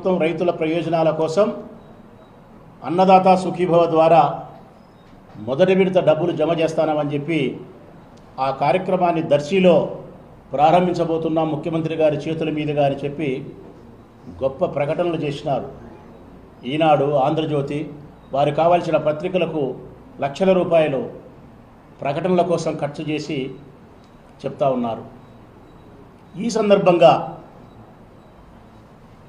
ప్రభుత్వం రైతుల ప్రయోజనాల కోసం అన్నదాత సుఖీభవ ద్వారా మొదటి విడత డబ్బులు జమ చేస్తానమని చెప్పి ఆ కార్యక్రమాన్ని దర్శిలో ప్రారంభించబోతున్నాం ముఖ్యమంత్రి గారి చేతుల మీదుగా అని చెప్పి గొప్ప ప్రకటనలు చేసినారు. ఈనాడు ఆంధ్రజ్యోతి వారు కావాల్సిన పత్రికలకు లక్షల రూపాయలు ప్రకటనల కోసం ఖర్చు చేసి చెప్తా ఉన్నారు. ఈ సందర్భంగా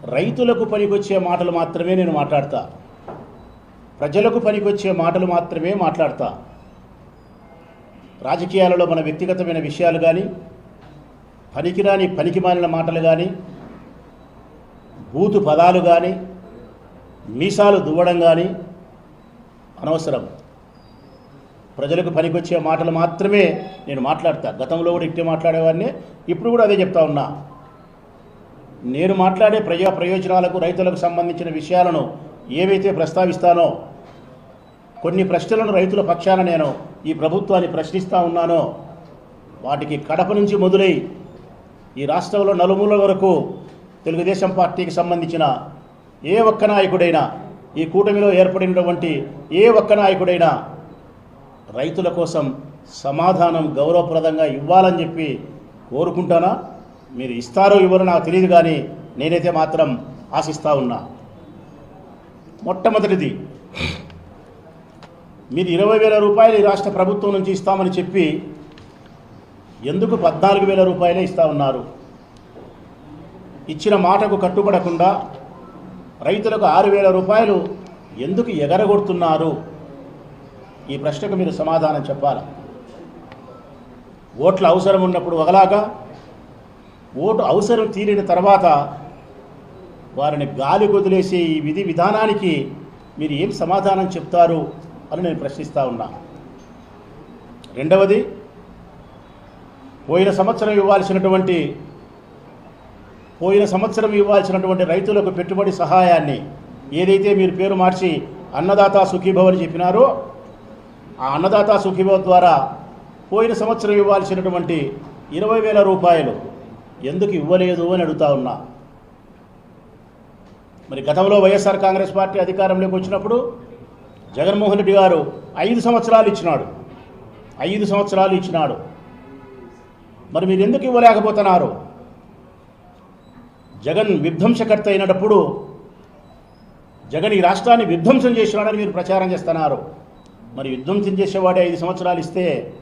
రైతులకు పనికొచ్చే మాటలు మాత్రమే నేను మాట్లాడతా. ప్రజలకు పనికొచ్చే మాటలు మాత్రమే మాట్లాడతా. రాజకీయాలలో మన వ్యక్తిగతమైన విషయాలు కానీ పనికిరాని పనికిమాలిన మాటలు కానీ బూతు పదాలు కానీ మీసాలు దువ్వడం కానీ అనవసరం. ప్రజలకు పనికొచ్చే మాటలు మాత్రమే నేను మాట్లాడతా. గతంలో కూడా ఇట్టే మాట్లాడేవాడిని ఇప్పుడు కూడా అదే చెప్తా ఉన్నా. నేను మాట్లాడే ప్రజా ప్రయోజనాలకు రైతులకు సంబంధించిన విషయాలను ఏవైతే ప్రస్తావిస్తానో కొన్ని ప్రశ్నలను రైతుల పక్షాన నేను ఈ ప్రభుత్వాన్ని ప్రశ్నిస్తూ ఉన్నానో వాటికి కడప నుంచి మొదలై ఈ రాష్ట్రంలో నలుమూల వరకు తెలుగుదేశం పార్టీకి సంబంధించిన ఏ ఒక్క నాయకుడైనా ఈ కూటమిలో ఏర్పడినటువంటి ఏ ఒక్క నాయకుడైనా రైతుల కోసం సమాధానం గౌరవప్రదంగా ఇవ్వాలని చెప్పి కోరుకుంటానా? మీరు ఇస్తారో ఇవ్వరో నాకు తెలియదు కానీ నేనైతే మాత్రం ఆశిస్తూ ఉన్నా. మొట్టమొదటిది మీరు ఇరవై వేల రూపాయలు ఈ రాష్ట్ర ప్రభుత్వం నుంచి ఇస్తామని చెప్పి ఎందుకు పద్నాలుగు వేల రూపాయలే ఇస్తా ఉన్నారు? ఇచ్చిన మాటకు కట్టుబడకుండా రైతులకు ఆరు వేల రూపాయలు ఎందుకు ఎగరగొడుతున్నారు? ఈ ప్రశ్నకు మీరు సమాధానం చెప్పాలి? ఓట్ల అవసరం ఉన్నప్పుడు ఒకలాగా ఓటు అవసరం తీరిన తర్వాత వారిని గాలి వదిలేసే ఈ విధి విధానానికి మీరు ఏం సమాధానం చెప్తారు అని నేను ప్రశ్నిస్తూ ఉన్నా. రెండవది పోయిన సంవత్సరం ఇవ్వాల్సినటువంటి పోయిన సంవత్సరం ఇవ్వాల్సినటువంటి రైతులకు పెట్టుబడి సహాయాన్ని ఏదైతే మీరు పేరు మార్చి అన్నదాత సుఖీభవ అని చెప్పినారో ఆ అన్నదాత సుఖీభవ ద్వారా పోయిన సంవత్సరం ఇవ్వాల్సినటువంటి ఇరవై వేల రూపాయలు ఎందుకు ఇవ్వలేదు అని అడుగుతా ఉన్నా. మరి గతంలో వైఎస్ఆర్ కాంగ్రెస్ పార్టీ అధికారంలోకి వచ్చినప్పుడు జగన్మోహన్ రెడ్డి గారు ఐదు సంవత్సరాలు ఇచ్చినాడు. ఐదు సంవత్సరాలు ఇచ్చినాడు. మరి మీరు ఎందుకు ఇవ్వలేకపోతున్నారు? జగన్ విధ్వంసకర్త అయినప్పుడు జగన్ ఈ రాష్ట్రాన్ని విధ్వంసం చేసినాడని మీరు ప్రచారం చేస్తున్నారు. మరి విధ్వంసం చేసేవాడే ఐదు సంవత్సరాలు ఇస్తే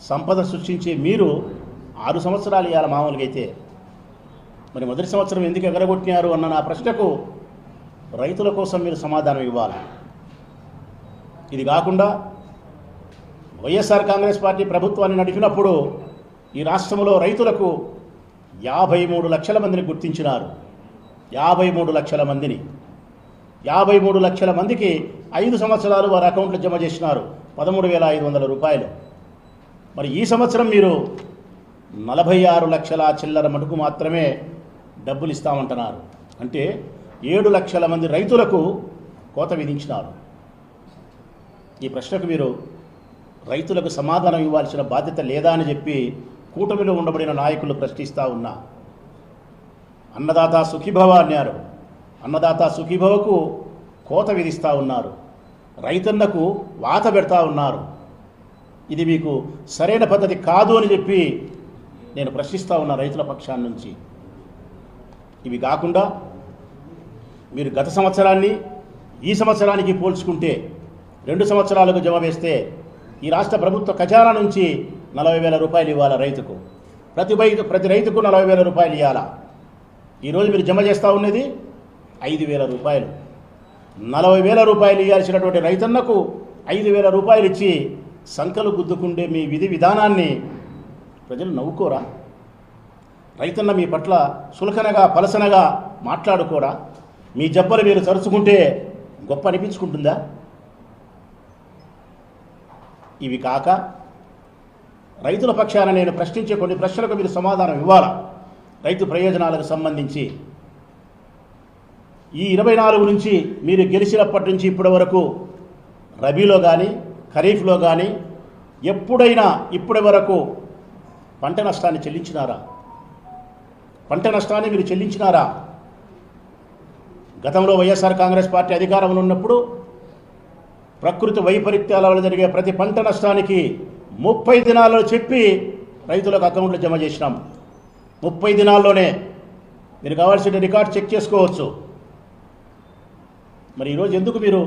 సంపద సృష్టించే మీరు ఆరు సంవత్సరాలు ఇవ్వాలి మామూలుగా అయితే. మరి మొదటి సంవత్సరం ఎందుకు ఎగరగొట్టినారు అన్న నా ప్రశ్నకు రైతుల కోసం మీరు సమాధానం ఇవ్వాలి. ఇది కాకుండా వైఎస్ఆర్ కాంగ్రెస్ పార్టీ ప్రభుత్వాన్ని నడిపినప్పుడు ఈ రాష్ట్రంలో రైతులకు యాభై మూడు లక్షల మందిని గుర్తించినారు. యాభై మూడు లక్షల మందిని. యాభై మూడు లక్షల మందికి ఐదు సంవత్సరాలు వారి అకౌంట్లో జమ చేసినారు. పదమూడు వేల ఐదు వందల రూపాయలు. మరి ఈ సంవత్సరం మీరు నలభై ఆరు లక్షల చిల్లర మటుకు మాత్రమే డబ్బులు ఇస్తామంటున్నారు. అంటే ఏడు లక్షల మంది రైతులకు కోత విధించినారు. ఈ ప్రశ్నకు మీరు రైతులకు సమాధానం ఇవ్వాల్సిన బాధ్యత లేదా అని చెప్పి కూటమిలో ఉండబడిన నాయకులు ప్రశ్నిస్తూ ఉన్నా. అన్నదాత సుఖీభవ అన్నారు. అన్నదాత సుఖీభవకు కోత విధిస్తూ ఉన్నారు. రైతన్నకు వాత పెడతా ఉన్నారు. ఇది మీకు సరైన పద్ధతి కాదు అని చెప్పి నేను ప్రశ్నిస్తూ ఉన్నా రైతుల పక్షాన్ని నుంచి. ఇవి కాకుండా మీరు గత సంవత్సరాన్ని ఈ సంవత్సరానికి పోల్చుకుంటే రెండు సంవత్సరాలకు జమ వేస్తే ఈ రాష్ట్ర ప్రభుత్వ ఖజానా నుంచి నలభై వేల రూపాయలు ఇవ్వాలా రైతుకు? ప్రతి రైతు ప్రతి రైతుకు నలభై వేల రూపాయలు ఇవ్వాలా ఈరోజు మీరు జమ చేస్తూ ఉన్నది ఐదు వేల రూపాయలు. నలభై వేల రూపాయలు ఇవ్వాల్సినటువంటి రైతన్నకు ఐదు వేల రూపాయలు ఇచ్చి సంకలు గుద్దుకుండే మీ విధి విధానాన్ని ప్రజలు నవ్వుకోరా? రైతన్న మీ పట్ల సులకనగా పలసనగా మాట్లాడుకోరా? మీ జబ్బలు మీరు తరుచుకుంటే గొప్ప అనిపించుకుంటుందా? ఇవి కాక రైతుల పక్షాన నేను ప్రశ్నించే కొన్ని ప్రశ్నలకు మీరు సమాధానం ఇవ్వాలా? రైతు ప్రయోజనాలకు సంబంధించి. ఈ ఇరవై నాలుగు నుంచి మీరు గెలిచినప్పటి నుంచి ఇప్పటి వరకు రబీలో కానీ ఖరీఫ్లో కానీ ఎప్పుడైనా ఇప్పటి వరకు పంట నష్టాన్ని చెల్లించినారా? పంట నష్టాన్ని మీరు చెల్లించినారా? గతంలో వైఎస్ఆర్ కాంగ్రెస్ పార్టీ అధికారంలో ఉన్నప్పుడు ప్రకృతి వైపరీత్యాల వల్ల జరిగే ప్రతి పంట నష్టానికి ముప్పై దినాల్లో చెప్పి రైతులకు అకౌంట్లు జమ చేసినాం. ముప్పై దినాల్లోనే మీరు కావాల్సిన రికార్డ్ చెక్ చేసుకోవచ్చు. మరి ఈరోజు ఎందుకు మీరు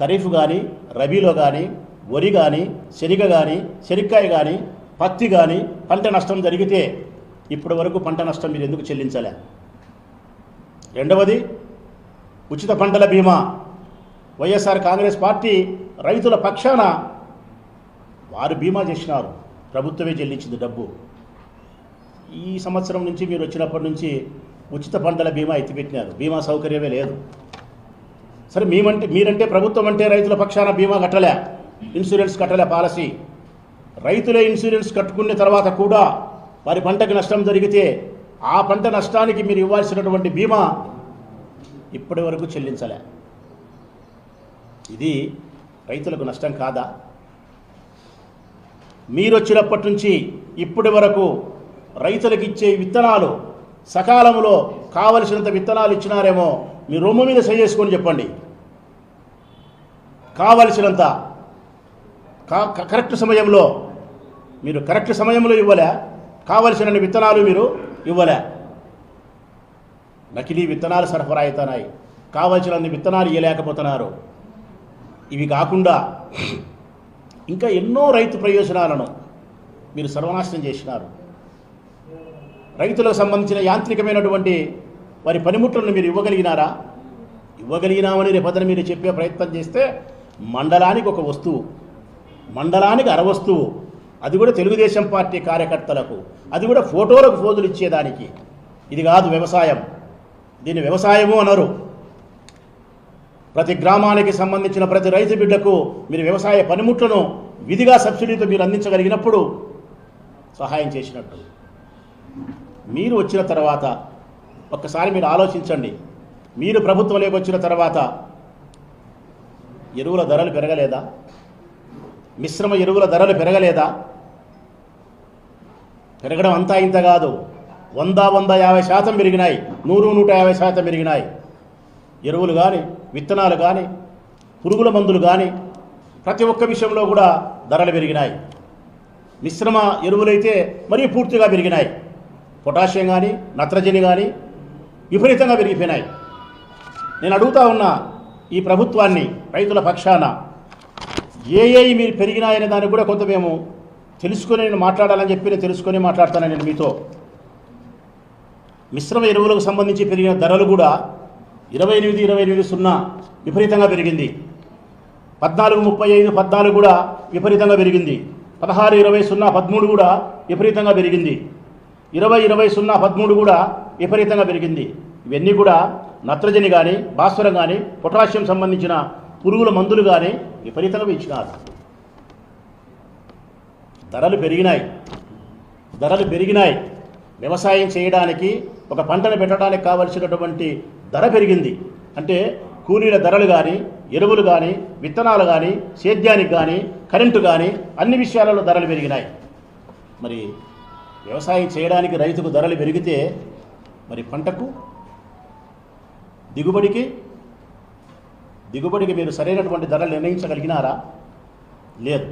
ఖరీఫ్ కానీ రబీలో కానీ వరి కానీ శనగ కానీ శనక్కాయ కానీ పత్తి కానీ పంట నష్టం జరిగితే ఇప్పటి వరకు పంట నష్టం మీరు ఎందుకు చెల్లించలే? రెండవది ఉచిత పంటల బీమా. వైఎస్ఆర్ కాంగ్రెస్ పార్టీ రైతుల పక్షాన వారు బీమా చేసినారు. ప్రభుత్వమే చెల్లించింది డబ్బు. ఈ సంవత్సరం నుంచి మీరు వచ్చినప్పటి నుంచి ఉచిత పంటల బీమా ఎత్తిపెట్టినారు. బీమా సౌకర్యమే లేదు. సరే మేమంటే మీరంటే ప్రభుత్వం అంటే రైతుల పక్షాన బీమా కట్టలే. ఇన్సూరెన్స్ కట్టలే పాలసీ. రైతులే ఇన్సూరెన్స్ కట్టుకున్న తర్వాత కూడా వారి పంటకు నష్టం జరిగితే ఆ పంట నష్టానికి మీరు ఇవ్వాల్సినటువంటి బీమా ఇప్పటి వరకు చెల్లించలే. ఇది రైతులకు నష్టం కాదా? మీరు వచ్చినప్పటి నుంచి ఇప్పటి వరకు రైతులకు ఇచ్చే విత్తనాలు సకాలంలో కావలసినంత విత్తనాలు ఇచ్చినారేమో మీ రొమ్ము మీద చేసుకొని చెప్పండి. కావలసినంత కా- కరెక్ట్ సమయంలో మీరు కరెక్ట్ సమయంలో ఇవ్వలే. కావలసిన విత్తనాలు మీరు ఇవ్వలే. నకిలీ విత్తనాలు సరఫరా అవుతున్నాయి కావలసినన్ని విత్తనాలు ఇవ్వలేకపోతున్నారు ఇవి కాకుండా ఇంకా ఎన్నో రైతు ప్రయోజనాలను మీరు సర్వనాశనం చేసినారు. రైతులకు సంబంధించిన యాంత్రికమైనటువంటి వారి పనిముట్లను మీరు ఇవ్వగలిగినారా? ఇవ్వగలిగినామని రేపొద్దున మీరు చెప్పే ప్రయత్నం చేస్తే మండలానికి ఒక వస్తువు మండలానికి అర వస్తువు అది కూడా తెలుగుదేశం పార్టీ కార్యకర్తలకు అది కూడా ఫోటోలకు ఫోజులు ఇచ్చేదానికి. ఇది కాదు వ్యవసాయం. దీన్ని వ్యవసాయము అనరు. ప్రతి గ్రామానికి సంబంధించిన ప్రతి రైతు బిడ్డకు మీరు వ్యవసాయ పనిముట్లను విధిగా సబ్సిడీతో మీరు అందించగలిగినప్పుడు సహాయం చేసినట్టు. మీరు వచ్చిన తర్వాత ఒక్కసారి మీరు ఆలోచించండి. మీరు ప్రభుత్వంలోకి వచ్చిన తర్వాత ఎరువుల ధరలు పెరగలేదా? మిశ్రమ ఎరువుల ధరలు పెరగలేదా? పెరగడం అంతా ఇంత కాదు. వంద వంద యాభై శాతం పెరిగినాయి. నూరు నూట యాభై శాతం పెరిగినాయి. ఎరువులు కానీ విత్తనాలు కానీ పురుగుల మందులు కానీ ప్రతి ఒక్క విషయంలో కూడా ధరలు పెరిగినాయి. మిశ్రమ ఎరువులైతే మరీ పూర్తిగా పెరిగినాయి. పొటాషియం కానీ నత్రజని కానీ విపరీతంగా పెరిగిపోయినాయి. నేను అడుగుతా ఉన్నా ఈ ప్రభుత్వాన్ని రైతుల పక్షాన ఏ ఏ మీరు పెరిగినాయనే దానికి కూడా కొంత మేము తెలుసుకొని నేను మాట్లాడాలని చెప్పి నేను తెలుసుకొని మాట్లాడతాను నేను మీతో. మిశ్రమ ఎరువులకు సంబంధించి పెరిగిన ధరలు కూడా ఇరవై ఎనిమిది ఇరవై ఎనిమిది సున్నా విపరీతంగా పెరిగింది. పద్నాలుగు ముప్పై ఐదు పద్నాలుగు కూడా విపరీతంగా పెరిగింది. పదహారు ఇరవై సున్నా పదమూడు కూడా విపరీతంగా పెరిగింది. ఇరవై ఇరవై సున్నా పదమూడు కూడా విపరీతంగా పెరిగింది. ఇవన్నీ కూడా నత్రజని కానీ భాస్వరం కానీ పొటాషియం సంబంధించిన పురుగుల మందులు కానీ విపరీతంగా పెంచినారు. ధరలు పెరిగినాయి. ధరలు పెరిగినాయి. వ్యవసాయం చేయడానికి ఒక పంటను పెట్టడానికి కావలసినటువంటి ధర పెరిగింది. అంటే కూలీల ధరలు కానీ ఎరువులు కానీ విత్తనాలు కానీ సేద్యానికి కానీ కరెంటు కానీ అన్ని విషయాలలో ధరలు పెరిగినాయి. మరి వ్యవసాయం చేయడానికి రైతుకు ధరలు పెరిగితే మరి పంటకు దిగుబడికి దిగుబడికి మీరు సరైనటువంటి ధరలు నిర్ణయించగలిగినారా? లేదు.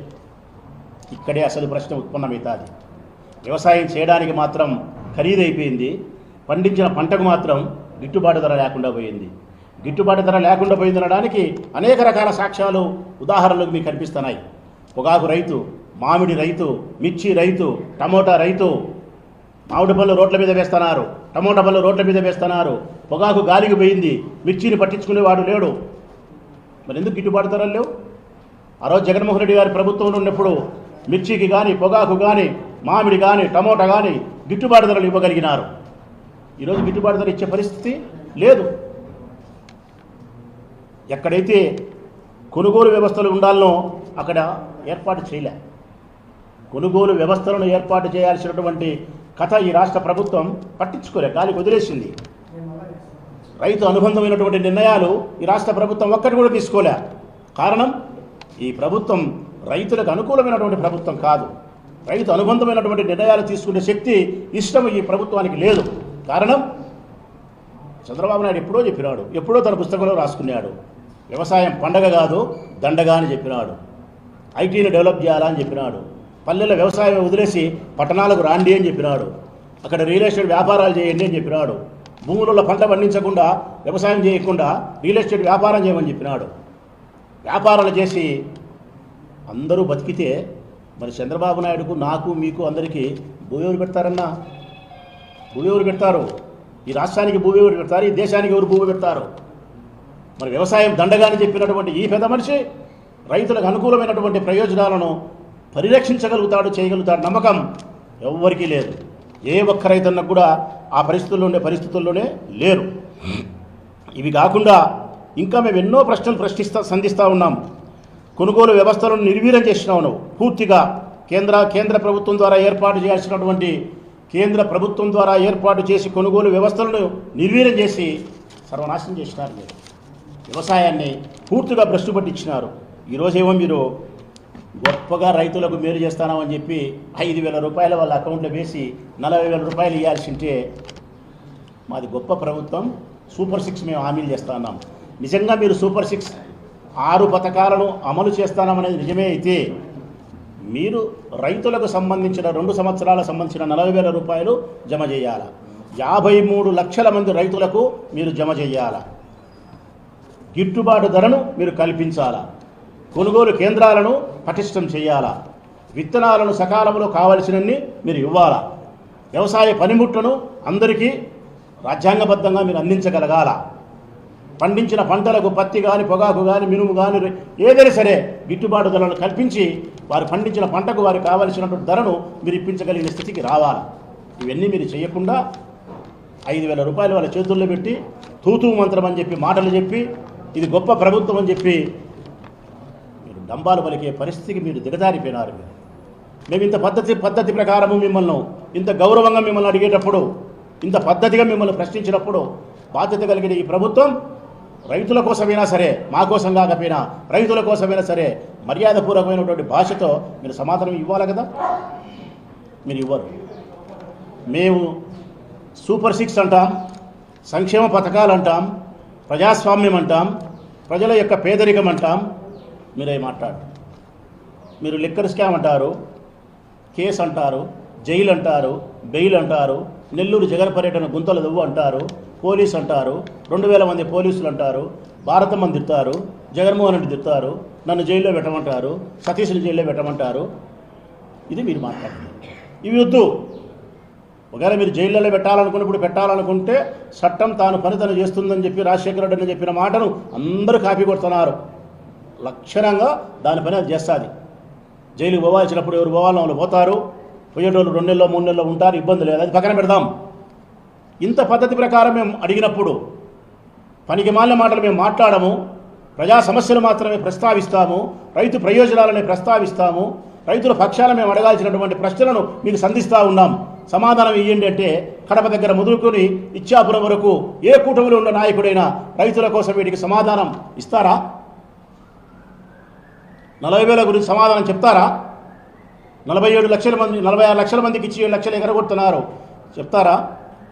ఇక్కడే అసలు ప్రశ్న ఉత్పన్నమవుతుంది. వ్యవసాయం చేయడానికి మాత్రం ఖరీదైపోయింది. పండించిన పంటకు మాత్రం గిట్టుబాటు ధర లేకుండా పోయింది. గిట్టుబాటు ధర లేకుండా పోయింది అనడానికి అనేక రకాల సాక్ష్యాలు ఉదాహరణలు మీకు కనిపిస్తున్నాయి. పొగాకు రైతు మామిడి రైతు మిర్చి రైతు టమోటా రైతు మామిడి పళ్ళు రోడ్ల మీద వేస్తున్నారు. టమోటా పళ్ళు రోడ్ల మీద వేస్తున్నారు. పొగాకు గాలికి పోయింది. మిర్చిని పట్టించుకునేవాడు లేడు. మరి ఎందుకు గిట్టుబాటు ధరలు లేవు? ఆ రోజు జగన్మోహన్ రెడ్డి గారి ప్రభుత్వంలో ఉన్నప్పుడు మిర్చికి కానీ పొగాకు కానీ మామిడి కానీ టమోటా కానీ గిట్టుబాటు ధరలు ఇవ్వగలిగినారు. ఈరోజు గిట్టుబాటు ధర ఇచ్చే పరిస్థితి లేదు. ఎక్కడైతే కొనుగోలు వ్యవస్థలు ఉండాలనో అక్కడ ఏర్పాటు చేయలే. కొనుగోలు వ్యవస్థలను ఏర్పాటు చేయాల్సినటువంటి కథ ఈ రాష్ట్ర ప్రభుత్వం పట్టించుకోలే గాలికి వదిలేసింది. రైతు అనుబంధమైనటువంటి నిర్ణయాలు ఈ రాష్ట్ర ప్రభుత్వం ఒక్కటి కూడా తీసుకోలే. కారణం ఈ ప్రభుత్వం రైతులకు అనుకూలమైనటువంటి ప్రభుత్వం కాదు. రైతు అనుబంధమైనటువంటి నిర్ణయాలు తీసుకునే శక్తి ఇష్టం ఈ ప్రభుత్వానికి లేదు. కారణం? చంద్రబాబు నాయుడు ఎప్పుడో చెప్పినాడు. ఎప్పుడో తన పుస్తకంలో రాసుకున్నాడు. వ్యవసాయం పండగ కాదు దండగా అని చెప్పినాడు. ఐటీని డెవలప్ చేయాలా అని చెప్పినాడు. పల్లెల వ్యవసాయం వదిలేసి పట్టణాలకు రాండి అని చెప్పినాడు. అక్కడ రియల్ ఎస్టేట్ వ్యాపారాలు చేయండి అని చెప్పినాడు. భూములలో పంట పండించకుండా వ్యవసాయం చేయకుండా రియల్ ఎస్టేట్ వ్యాపారం చేయమని చెప్పినాడు. వ్యాపారాలు చేసి అందరూ బతికితే మరి చంద్రబాబు నాయుడుకు నాకు మీకు అందరికీ భూమి ఎవరు పెడతారన్నా? భూమి ఎవరు పెడతారు? ఈ రాష్ట్రానికి భూమి ఎవరు పెడతారు? ఈ దేశానికి ఎవరు భూమి పెడతారు? మరి వ్యవసాయం దండగాని చెప్పినటువంటి ఈ పెద్ద మనిషి రైతులకు అనుకూలమైనటువంటి ప్రయోజనాలను పరిరక్షించగలుగుతాడు చేయగలుగుతాడు నమ్మకం ఎవ్వరికీ లేదు. ఏ ఒక్క రైతన్నకు కూడా ఆ పరిస్థితుల్లో ఉండే పరిస్థితుల్లోనే లేరు. ఇవి కాకుండా ఇంకా మేము ఎన్నో ప్రశ్నలు ప్రశ్నిస్తా సంధిస్తూ ఉన్నాం. కొనుగోలు వ్యవస్థలను నిర్వీర్యం చేసినావు నువ్వు. పూర్తిగా కేంద్ర కేంద్ర ప్రభుత్వం ద్వారా ఏర్పాటు చేయాల్సినటువంటి కేంద్ర ప్రభుత్వం ద్వారా ఏర్పాటు చేసి కొనుగోలు వ్యవస్థలను నిర్వీర్యం చేసి సర్వనాశనం చేసినారు మీరు. వ్యవసాయాన్ని పూర్తిగా భ్రష్టు పట్టించినారు. ఈరోజేమో మీరు గొప్పగా రైతులకు మేలు చేస్తానని చెప్పి ఐదు వేల రూపాయల వాళ్ళ అకౌంట్లో వేసి నలభై వేల రూపాయలు ఇవ్వాల్సి ఉంటే మాది గొప్ప ప్రభుత్వం. సూపర్ సిక్స్ మేము హామీలు చేస్తున్నాం నిజంగా మీరు సూపర్ సిక్స్ ఆరు పథకాలను అమలు చేస్తానమనేది నిజమే అయితే మీరు రైతులకు సంబంధించిన రెండు సంవత్సరాల సంబంధించిన నలభై వేల రూపాయలు జమ చేయాలి? యాభై మూడు లక్షల మంది రైతులకు మీరు జమ చేయాల? గిట్టుబాటు ధరను మీరు కల్పించాలా? కొనుగోలు కేంద్రాలను పటిష్టం చేయాలా? విత్తనాలను సకాలంలో కావలసినన్ని మీరు ఇవ్వాలా? వ్యవసాయ పనిముట్లను అందరికీ రాజ్యాంగబద్ధంగా మీరు అందించగలగాల? పండించిన పంటలకు పత్తి కానీ పొగాకు కానీ మినుము కానీ ఏదైనా సరే గిట్టుబాటు ధరలను కల్పించి వారు పండించిన పంటకు వారికి కావలసినటువంటి ధరను మీరు ఇప్పించగలిగిన స్థితికి రావాలి. ఇవన్నీ మీరు చేయకుండా ఐదు వేల రూపాయలు వాళ్ళ చేతుల్లో పెట్టి తూతూ మంత్రం అని చెప్పి మాటలు చెప్పి ఇది గొప్ప ప్రభుత్వం అని చెప్పి మీరు డంబాలు పలికే పరిస్థితికి మీరు దిగజారిపోయినారు మీరు. మేము ఇంత పద్ధతి పద్ధతి ప్రకారము మిమ్మల్ని ఇంత గౌరవంగా మిమ్మల్ని అడిగేటప్పుడు ఇంత పద్ధతిగా మిమ్మల్ని ప్రశ్నించినప్పుడు బాధ్యత కలిగిన ఈ ప్రభుత్వం రైతుల కోసమైనా సరే మా కోసం కాకపోయినా రైతుల కోసమైనా సరే మర్యాదపూర్వకమైనటువంటి భాషతో మీరు సమాధానం ఇవ్వాలి కదా? మీరు ఇవ్వరు. మేము సూపర్ సిక్స్ అంటాం సంక్షేమ పథకాలు అంటాం ప్రజాస్వామ్యం అంటాం ప్రజల యొక్క పేదరికం అంటాం. మీరే మాట్లాడు మీరు లిక్కర్ స్కామ్ అంటారు కేసు అంటారు జైలు అంటారు బెయిల్ అంటారు నెల్లూరు జగన్ పర్యటన గుంతల దువ్వు అంటారు పోలీస్ అంటారు రెండు వేల మంది పోలీసులు అంటారు భారతమ్మని తిడతారు జగన్మోహన్ రెడ్డి తిడతారు నన్ను జైల్లో పెట్టమంటారు సతీష్ని జైల్లో పెట్టమంటారు. ఇది మీరు మాట్లాడుతున్నారు ఇవి వద్దు. ఒకవేళ మీరు జైల్లో పెట్టాలనుకున్నప్పుడు పెట్టాలనుకుంటే చట్టం తాను పని తను చేస్తుందని చెప్పి రాజశేఖర రెడ్డి అని చెప్పిన మాటను అందరూ కాపీ కొడుతున్నారు. లక్షణంగా దాని పని అది చేస్తుంది. జైలుకి పోవాల్సినప్పుడు ఎవరు పోవాలని వాళ్ళు పోతారు. పోయేటోళ్ళు రెండు నెలలో మూడు నెలలో ఉంటారు ఇబ్బంది లేదు. అది పక్కన పెడదాం. ఇంత పద్ధతి ప్రకారం మేము అడిగినప్పుడు పనికి మాలిన మాటలు మేము మాట్లాడము ప్రజా సమస్యలు మాత్రమే ప్రస్తావిస్తాము రైతు ప్రయోజనాలని ప్రస్తావిస్తాము రైతుల పక్షాన మేము అడగాల్సినటువంటి ప్రశ్నలను మీకు సంధిస్తూ ఉన్నాం. సమాధానం ఇవ్వండి అంటే కడప దగ్గర ముదురుకొని ఇచ్చాపురం వరకు ఏ కూటమిలో ఉన్న నాయకుడైనా రైతుల కోసం వీటికి సమాధానం ఇస్తారా? నలభై వేల గురించి సమాధానం చెప్తారా? నలభై ఏడు లక్షల మంది నలభై ఆరు లక్షల మందికి ఇచ్చి ఏడు లక్షలు ఎగరగొడుతున్నారు. చెప్తారా?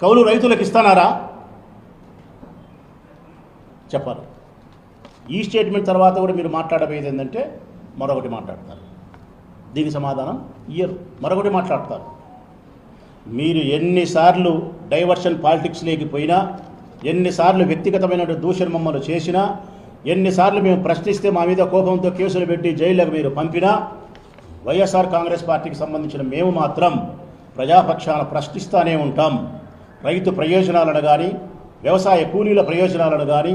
కౌలు రైతులకు ఇస్తానారా చెప్పాలి. ఈ స్టేట్మెంట్ తర్వాత కూడా మీరు మాట్లాడబోయేది ఏంటంటే మరొకటి మాట్లాడతారు. దీనికి సమాధానం ఇయ్యరు. మరొకటి మాట్లాడతారు. మీరు ఎన్నిసార్లు డైవర్షన్ పాలిటిక్స్లోకి పోయినా ఎన్నిసార్లు వ్యక్తిగతమైన దూషణ మమ్మల్ని చేసినా ఎన్నిసార్లు మేము ప్రశ్నిస్తే మా మీద కోపంతో కేసులు పెట్టి జైళ్ళకు మీరు పంపినా వైఎస్ఆర్ కాంగ్రెస్ పార్టీకి సంబంధించిన మేము మాత్రం ప్రజాపక్షాన ప్రశ్నిస్తూనే ఉంటాం. రైతు ప్రయోజనాలను కానీ వ్యవసాయ కూలీల ప్రయోజనాలను కానీ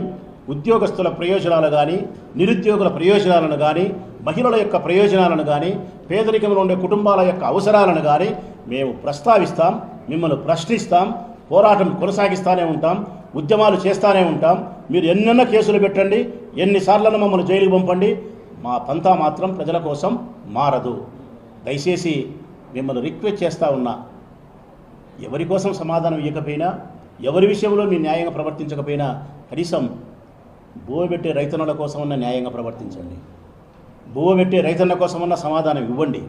ఉద్యోగస్తుల ప్రయోజనాలు కానీ నిరుద్యోగుల ప్రయోజనాలను కానీ మహిళల యొక్క ప్రయోజనాలను కానీ పేదరికంలో ఉండే కుటుంబాల యొక్క అవసరాలను కానీ మేము ప్రస్తావిస్తాం మిమ్మల్ని ప్రశ్నిస్తాం పోరాటం కొనసాగిస్తూనే ఉంటాం ఉద్యమాలు చేస్తూనే ఉంటాం. మీరు ఎన్నెన్న కేసులు పెట్టండి ఎన్నిసార్లను మమ్మల్ని జైలుకు పంపండి మా పంతా మాత్రం ప్రజల కోసం మారదు. దయచేసి మిమ్మల్ని రిక్వెస్ట్ చేస్తూ ఉన్నా. ఎవరి కోసం సమాధానం ఇవ్వకపోయినా ఎవరి విషయంలో మీరు న్యాయంగా ప్రవర్తించకపోయినా కనీసం భూమి పెట్టే రైతన్నుల కోసమన్నా న్యాయంగా ప్రవర్తించండి. భూమి పెట్టే కోసం కోసమన్నా సమాధానం ఇవ్వండి.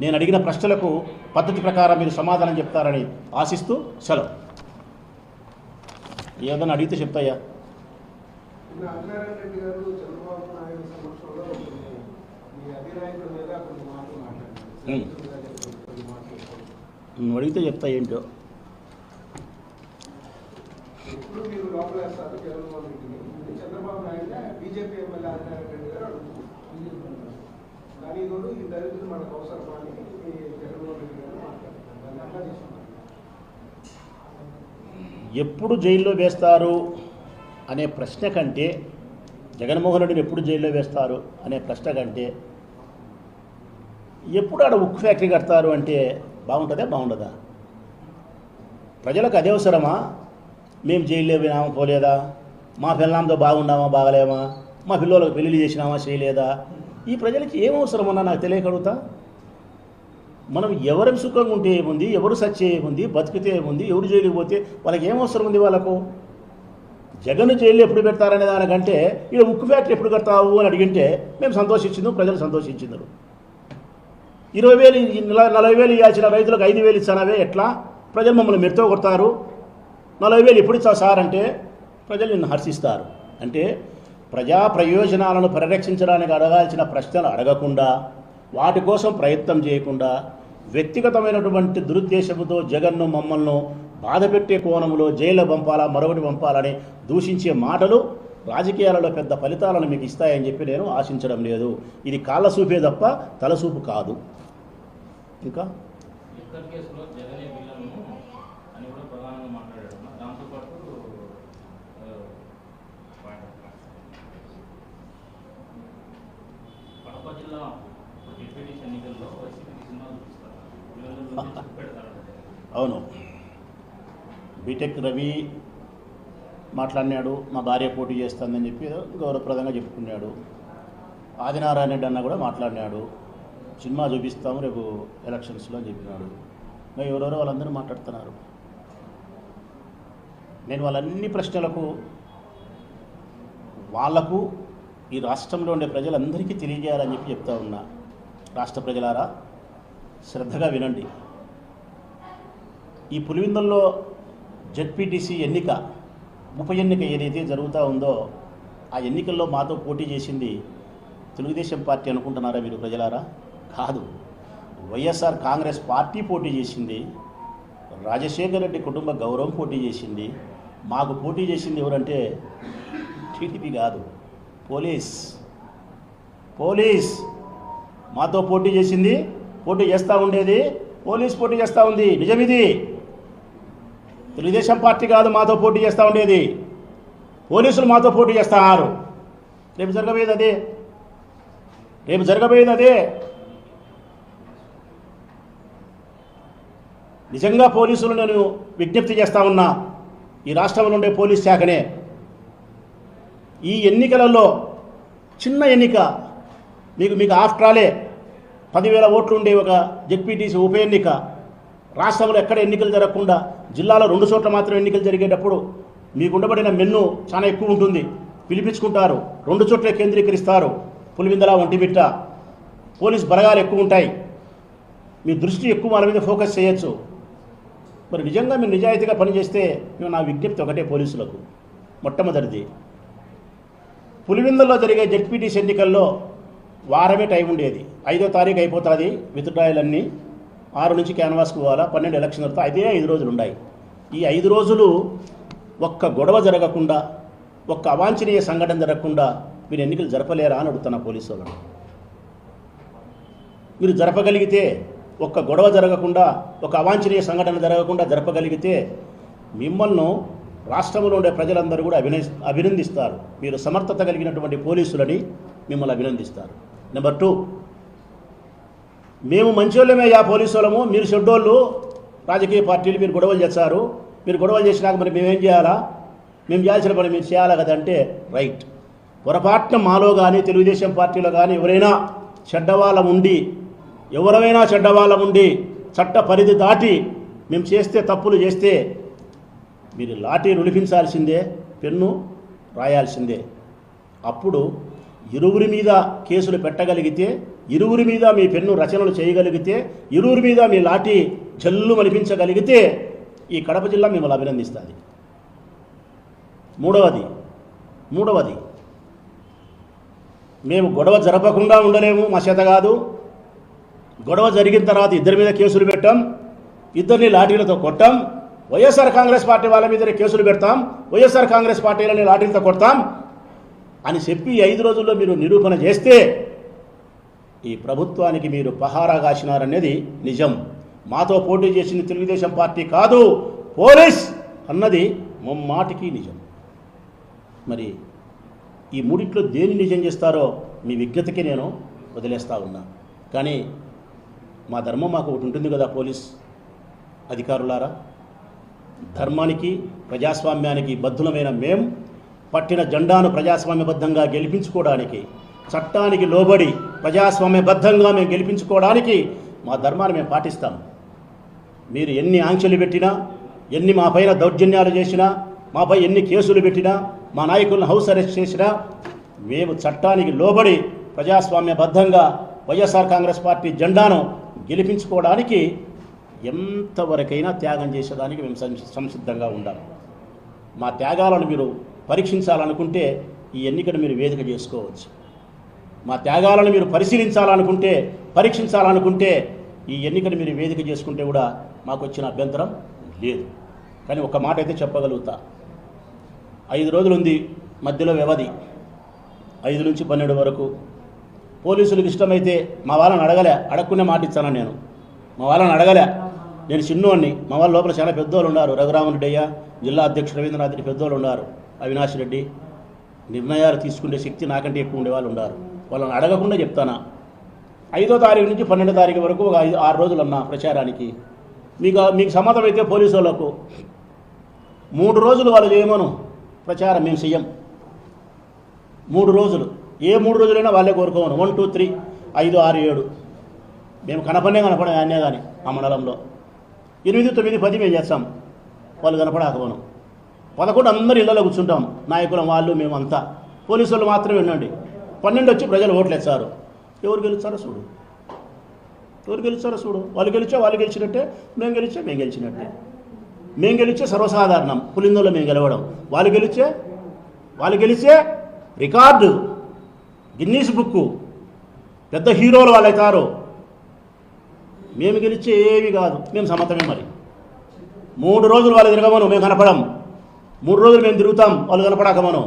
నేను అడిగిన ప్రశ్నలకు పద్ధతి ప్రకారం మీరు సమాధానం చెప్తారని ఆశిస్తూ సెలవు. ఏదైనా అడిగితే చెప్తాయా? మాట్లాడుతున్నారు. దాన్ని అర్థం చేసుకున్నారు ఎప్పుడు జైల్లో వేస్తారు అనే ప్రశ్న కంటే జగన్మోహన్ రెడ్డిని ఎప్పుడు జైల్లో వేస్తారు అనే ప్రశ్న కంటే ఎప్పుడు ఆడ ఉక్కు ఫ్యాక్టరీ కడతారు అంటే బాగుంటుందా? బాగుండదా? ప్రజలకు అదే అవసరమా? మేము జైల్లో వినామా పోలేదా? మా పిల్లలతో బాగున్నామా? బాగలేమా? మా పిల్లలకు పెళ్ళి చేసినామా? చేయలేదా? ఈ ప్రజలకి ఏం అవసరమన్నా నాకు తెలియకడుగుతా. మనం ఎవరి సుఖంగా ఉంటే ఏముంది? ఎవరు సచ్చే ఏముంది? బతికితే ఏముంది? ఎవరు జైలుకి పోతే వాళ్ళకి ఏం అవసరం ఉంది వాళ్ళకు? జగన్ జైలు ఎప్పుడు పెడతారనే దానికంటే ఇక్కడ ఉక్కు ఫ్యాక్టరీ ఎప్పుడు కడతావు? అని అడిగింటే మేము సంతోషించింది ప్రజలు సంతోషించిందరు ఇరవై వేలు నలభై వేలు ఇవ్వాల్సిన రైతులకు ఐదు వేలు ఇచ్చానవే ఎట్లా? ప్రజలు మమ్మల్ని మెరుతో కొడతారు. నలభై వేలు ఎప్పుడు ఇస్తావు సార్ అంటే ప్రజలు నిన్ను హర్షిస్తారు. అంటే ప్రజా ప్రయోజనాలను పరిరక్షించడానికి అడగాల్సిన ప్రశ్నలు అడగకుండా వాటి కోసం ప్రయత్నం చేయకుండా వ్యక్తిగతమైనటువంటి దురుద్దేశంతో జగన్ను మమ్మల్ని బాధపెట్టే కోణంలో జైల్లో పంపాలా మరొకటి పంపాలని దూషించే మాటలు రాజకీయాలలో పెద్ద ఫలితాలను మీకు ఇస్తాయని చెప్పి నేను ఆశించడం లేదు. ఇది కాళ్ళ చూపే తప్ప తలసూపు కాదు. ఇంకా? లిక్కర్ కేసులో జగనే విలన్ను అని కూడా ప్రధానంగా మాట్లాడాడు. దాంతోపాటు ఆ, పాయింట్ ఆఫ్ క్లాస్. కడప జిల్లా డిప్యూటీస్ ఎన్నికల్లో వైసీపీకి సినిమా చూపిస్తారు. వీళ్ళందరూ పెడతారు అవును. బీటెక్ రవి మాట్లాడినాడు మా భార్య పోటీ చేస్తుందని చెప్పి గౌరవప్రదంగా చెప్పుకున్నాడు. ఆదినారాయణ రెడ్డి అన్న కూడా మాట్లాడినాడు. సినిమా చూపిస్తాము రేపు ఎలక్షన్స్లో అని చెప్పినాడు. ఇంకా ఎవరెవరో వాళ్ళందరూ మాట్లాడుతున్నారు. నేను వాళ్ళన్ని ప్రశ్నలకు వాళ్ళకు ఈ రాష్ట్రంలో ఉండే ప్రజలందరికీ తెలియజేయాలని చెప్పి చెప్తా ఉన్నా. రాష్ట్ర ప్రజలారా శ్రద్ధగా వినండి. ఈ పులివిందల్లో జెడ్పీటీసీ ఎన్నిక ఉప ఎన్నిక ఏదైతే జరుగుతూ ఉందో ఆ ఎన్నికల్లో మాతో పోటీ చేసింది తెలుగుదేశం పార్టీ అనుకుంటున్నారా మీరు ప్రజలారా? కాదు. వైఎస్ఆర్ కాంగ్రెస్ పార్టీ పోటీ చేసింది. రాజశేఖర రెడ్డి కుటుంబ గౌరవం పోటీ చేసింది. మాకు పోటీ చేసింది ఎవరంటే టీడీపీ కాదు. పోలీస్. పోలీస్. మాతో పోటీ చేసింది. పోటీ చేస్తూ ఉండేది. పోలీస్ పోటీ చేస్తూ ఉంది. నిజమిది. తెలుగుదేశం పార్టీ కాదు మాతో పోటీ చేస్తూ ఉండేది. పోలీసులు మాతో పోటీ చేస్తున్నారు రేపు జరగబోయేది అదే. రేపు జరగబోయేది అదే. నిజంగా పోలీసులు నేను విజ్ఞప్తి చేస్తా ఉన్నా ఈ రాష్ట్రంలో ఉండే పోలీస్ శాఖనే. ఈ ఎన్నికలలో చిన్న ఎన్నిక మీకు మీకు ఆఫ్టర్ ఆలే పదివేల ఓట్లు ఉండే ఒక జెడ్పీటీసీ ఉప ఎన్నిక రాష్ట్రంలో ఎక్కడ ఎన్నికలు జరగకుండా జిల్లాలో రెండు చోట్ల మాత్రం ఎన్నికలు జరిగేటప్పుడు మీకు ఉండబడిన మెన్ను చాలా ఎక్కువ ఉంటుంది. పిలిపించుకుంటారు రెండు చోట్ల కేంద్రీకరిస్తారు. పులివిందల ఒంటిమిట్ట పోలీస్ బలగాలు ఎక్కువ ఉంటాయి. మీ దృష్టి ఎక్కువ వాళ్ళ మీద ఫోకస్ చేయొచ్చు. మరి నిజంగా మీరు నిజాయితీగా పనిచేస్తే మేము నా విజ్ఞప్తి ఒకటే పోలీసులకు. మొట్టమొదటిది. పులివిందల్లో జరిగే జెడ్పీటీసీ ఎన్నికల్లో వారమే టైం ఉండేది. ఐదో తారీఖు అయిపోతుంది విత్డ్రాయలన్నీ. ఆరు నుంచి క్యాన్వాస్కి పోవాలా పన్నెండు ఎలక్షన్ తర్వాత అదే ఐదు రోజులు ఉన్నాయి ఈ ఐదు రోజులు ఒక్క గొడవ జరగకుండా ఒక్క అవాంఛనీయ సంఘటన జరగకుండా మీరు ఎన్నికలు జరపలేరా అని అడుగుతున్నా పోలీసు వాళ్ళని. మీరు జరపగలిగితే ఒక్క గొడవ జరగకుండా ఒక అవాంఛనీయ సంఘటన జరగకుండా జరపగలిగితే మిమ్మల్ని రాష్ట్రంలో ఉండే ప్రజలందరూ కూడా అభిన అభినందిస్తారు. మీరు సమర్థత కలిగినటువంటి పోలీసులని మిమ్మల్ని అభినందిస్తారు. నెంబర్ టూ మేము మంచోళ్ళమే యా పోలీసు వాళ్ళము మీరు చెడ్డోళ్ళు రాజకీయ పార్టీలు మీరు గొడవలు చేస్తారు. మీరు గొడవలు చేసినాక మరి మేమేం చేయాలా? మేము చేయాల్సిన పని మీరు చేయాలా కదంటే రైట్ పొరపాటున మాలో కానీ తెలుగుదేశం పార్టీలో కానీ ఎవరైనా చెడ్డవాళ్ళం ఉండి ఎవరైనా చెడ్డవాళ్ళం ఉండి చట్ట పరిధి దాటి మేము చేస్తే తప్పులు చేస్తే మీరు లాఠీ నులిపించాల్సిందే పెన్ను రాయాల్సిందే. అప్పుడు ఇరువురి మీద కేసులు పెట్టగలిగితే ఇరువురి మీద మీ పెన్ను రచనలు చేయగలిగితే ఇరువురి మీద మీ లాఠీ జల్లు మనిపించగలిగితే ఈ కడప జిల్లా మిమ్మల్ని అభినందిస్తుంది. మూడవది మూడవది మేము గొడవ జరపకుండా ఉండలేము మా చేత కాదు. గొడవ జరిగిన తర్వాత ఇద్దరి మీద కేసులు పెట్టాం. ఇద్దరిని లాఠీలతో కొట్టాం. వైఎస్ఆర్ కాంగ్రెస్ పార్టీ వాళ్ళ మీద కేసులు పెడతాం. వైఎస్ఆర్ కాంగ్రెస్ పార్టీలని లాఠీలతో కొడతాం. అని చెప్పి ఐదు రోజుల్లో మీరు నిరూపణ చేస్తే ఈ ప్రభుత్వానికి మీరు పహారా కాసినారనేది నిజం. మాతో పోటీ చేసిన తెలుగుదేశం పార్టీ కాదు పోలీస్ అన్నది ముమ్మాటికి నిజం. మరి ఈ మూడిట్లో దేని నిజం చేస్తారో మీ విజ్ఞతకి నేను వదిలేస్తా ఉన్నా. కానీ మా ధర్మం మాకు ఒకటి ఉంటుంది కదా పోలీస్ అధికారులారా? ధర్మానికి ప్రజాస్వామ్యానికి బద్ధులమైన మేం పట్టిన జెండాను ప్రజాస్వామ్యబద్ధంగా గెలిపించుకోవడానికి చట్టానికి లోబడి ప్రజాస్వామ్యబద్ధంగా మేము గెలిపించుకోవడానికి మా ధర్మాన్ని మేము పాటిస్తాం. మీరు ఎన్ని ఆంక్షలు పెట్టినా ఎన్ని మా పైన దౌర్జన్యాలు చేసినా మాపై ఎన్ని కేసులు పెట్టినా మా నాయకులను హౌస్ అరెస్ట్ చేసినా మేము చట్టానికి లోబడి ప్రజాస్వామ్యబద్ధంగా వైఎస్ఆర్ కాంగ్రెస్ పార్టీ జెండాను గెలిపించుకోవడానికి ఎంతవరకైనా త్యాగం చేసేదానికి మేము సంసిద్ధంగా ఉండాలి. మా త్యాగాలను మీరు పరీక్షించాలనుకుంటే ఈ ఎన్నికను మీరు వేదిక చేసుకోవచ్చు. మా త్యాగాలను మీరు పరిశీలించాలనుకుంటే పరీక్షించాలనుకుంటే ఈ ఎన్నికను మీరు వేదిక చేసుకుంటే కూడా మాకు వచ్చిన అభ్యంతరం లేదు. కానీ ఒక మాట అయితే చెప్పగలుగుతా. ఐదు రోజులు ఉంది మధ్యలో వ్యవధి. ఐదు నుంచి పన్నెండు వరకు పోలీసులకు ఇష్టమైతే మా వాళ్ళని అడగలే అడగకునే మాట ఇచ్చాను నేను. మా వాళ్ళని అడగలే. నేను చిన్నోడిని. మా వాళ్ళ లోపల చాలా పెద్దోళ్ళు ఉన్నారు. రఘురామరెడ్డి అయ్య జిల్లా అధ్యక్షుడు రవీంద్రనాథ్ రెడ్డి పెద్దోళ్ళు ఉన్నారు. అవినాష్ రెడ్డి. నిర్ణయాలు తీసుకునే శక్తి నాకంటే ఎక్కువ ఉండే వాళ్ళు ఉన్నారు. వాళ్ళని అడగకుండా చెప్తానా? ఐదో తారీఖు నుంచి పన్నెండో తారీఖు వరకు ఒక ఐదు ఆరు రోజులు అన్నా ప్రచారానికి. మీకు మీకు సమ్మతమైతే అయితే పోలీసు వాళ్ళకు మూడు రోజులు వాళ్ళు చేయమను. ప్రచారం మేము చెయ్యం. మూడు రోజులు. ఏ మూడు రోజులైనా వాళ్ళే కోరుకోమను. వన్ టూ త్రీ ఐదు ఆరు ఏడు. మేము కనపడే కనపడే అన్నే కానీ ఆ మండలంలో. ఎనిమిది తొమ్మిది పది మేము చేస్తాం. వాళ్ళు కనపడాకపోను. పదకొండు అందరు ఇళ్ళలో కూర్చుంటాం. నాయకులం వాళ్ళు మేమంతా పోలీసు వాళ్ళు మాత్రమే వినండి పన్నెండు వచ్చి ప్రజలు ఓట్లేస్తారు ఎవరు గెలుస్తారో చూడు. ఎవరు గెలుస్తారో చూడు. వాళ్ళు గెలిచా వాళ్ళు గెలిచినట్టే మేము గెలిచా మేము గెలిచినట్టే. మేము గెలిచే సర్వసాధారణం. పులిందులో మేము గెలవడం. వాళ్ళు గెలిచే వాళ్ళు గెలిచే రికార్డు. Guinness book. పెద్ద హీరోలు వాళ్ళు అవుతారు మేము గెలిచే ఏమి కాదు. మేము సమతమే మరి. మూడు రోజులు వాళ్ళు తిరగమను మేము కనపడం. మూడు రోజులు మేము తిరుగుతాం వాళ్ళు కనపడకమను.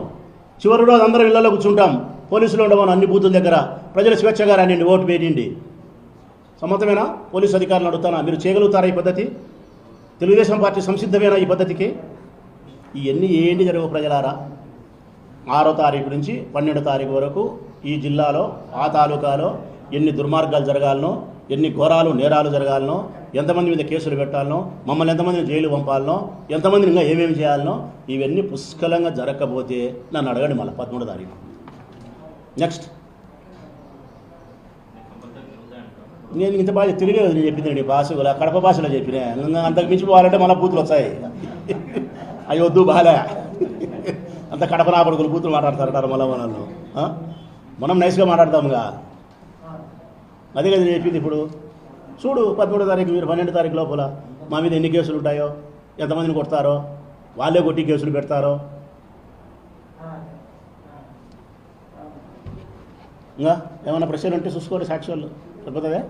చివరి రోజు అందరం ఇళ్ళలో కూర్చుంటాం. పోలీసులు ఉండమని అన్ని బూతుల దగ్గర. ప్రజలు స్వేచ్ఛగా రానిండి ఓటు వేయండి సమ్మతమేనా పోలీసు అధికారులు అడుగుతానా? మీరు చేయగలుగుతారా ఈ పద్ధతి? తెలుగుదేశం పార్టీ సంసిద్ధమేనా ఈ పద్ధతికి? ఇవన్నీ ఏంటి జరగవు ప్రజలారా? ఆరో తారీఖు నుంచి పన్నెండో తారీఖు వరకు ఈ జిల్లాలో ఆ తాలూకాలో ఎన్ని దుర్మార్గాలు జరగాలనో ఎన్ని ఘోరాలు నేరాలు జరగాలనో ఎంతమంది మీద కేసులు పెట్టాలనో మమ్మల్ని ఎంతమందిని జైలు పంపాలనో ఎంతమందిని ఇంకా ఏమేమి చేయాలనో ఇవన్నీ పుష్కలంగా జరగకపోతే నన్ను అడగండి మళ్ళీ పదమూడో తారీఖు. నెక్స్ట్ నేను ఇంత బాగా తెలియలేదు నేను చెప్పిందండి భాషలో కడప భాషలో చెప్పిన. అంతకు మించి పోవాలంటే మళ్ళీ బూతులు వస్తాయి. అయ్యొద్దు బాలే అంత కడప నాపడుకులు బూతులు మాట్లాడతారంటారు మళ్ళీ మనల్ని. మనం నైస్గా మాట్లాడతాముగా. అదే కదా చెప్పింది ఇప్పుడు. చూడు పదమూడో తారీఖు మీరు పన్నెండు తారీఖు లోపల మా మీద ఎన్ని కేసులు ఉంటాయో ఎంతమందిని కొడతారో వాళ్ళే కొట్టి కేసులు పెడతారో. ఇంకా ఏమైనా ప్రశ్నలు ఉంటే చూసుకోండి సాక్షి వాళ్ళు సరిపోతుందా